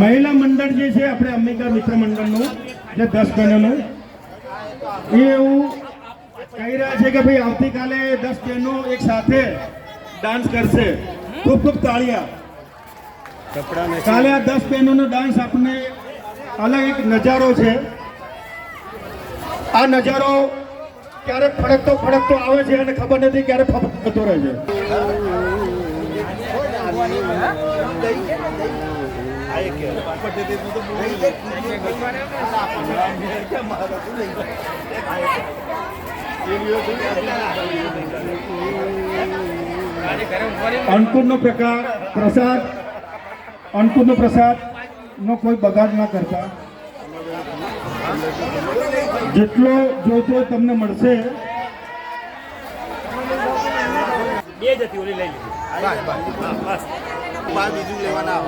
મહિલા મંડળ જે છે, આપણે અંબિકા મિત્ર મંડળનું જે દસ બહેનોનું, એ એવું કહી રહ્યા છે કે ભાઈ આવતીકાલે દસ બહેનો એક સાથે ડાન્સ કરશે. ખૂબ ખૂબ તાળિયા. કાલે આ દસ બહેનોનો ડાન્સ આપણને અલગ એક નજારો છે. આ નજારો ક્યારે ફડકતો ફડકતો આવે છે અને ખબર નથી ક્યારે ફફડતો રહે છે. અંકુરનો પ્રકાર પ્રસાદ અંકુરનો પ્રસાદ નો કોઈ બગાડ ના કરતા. જેટલો જોઈતો તમને મળશે બે જ હતી ઓલી લઈ લીધી. બસ બસ. બીજું લેવાના.